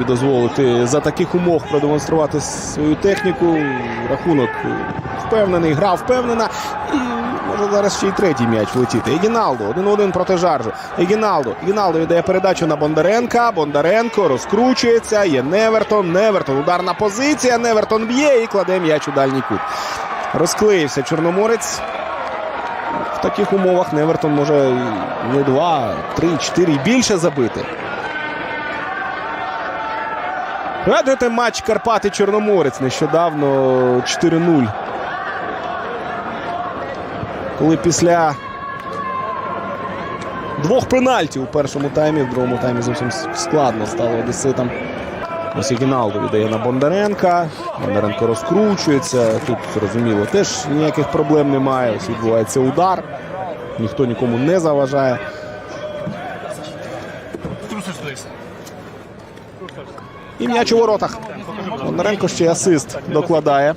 дозволити за таких умов продемонструвати свою техніку. Рахунок впевнений, гра впевнена. І може зараз ще й третій м'яч влетіти. Егіналдо, один один проти жаржу. Егіналдо. Егіналдо віддає передачу на Бондаренка. Бондаренко розкручується. Є Невертон. Невертон. Ударна позиція. Невертон б'є і кладе м'яч у дальній кут. Розклеївся Чорноморець. В таких умовах Невертон може не два, три, чотири більше забити. Пригадуєте матч Карпати Чорноморець нещодавно 4-0. Коли після двох пенальтів у першому таймі, в другому таймі зовсім складно стало одеситам. Ось і віддає на Бондаренка. Бондаренко розкручується. Тут зрозуміло теж ніяких проблем немає. Ось відбувається удар. Ніхто нікому не заважає. І м'яч у воротах. Бондаренко ще асист докладає.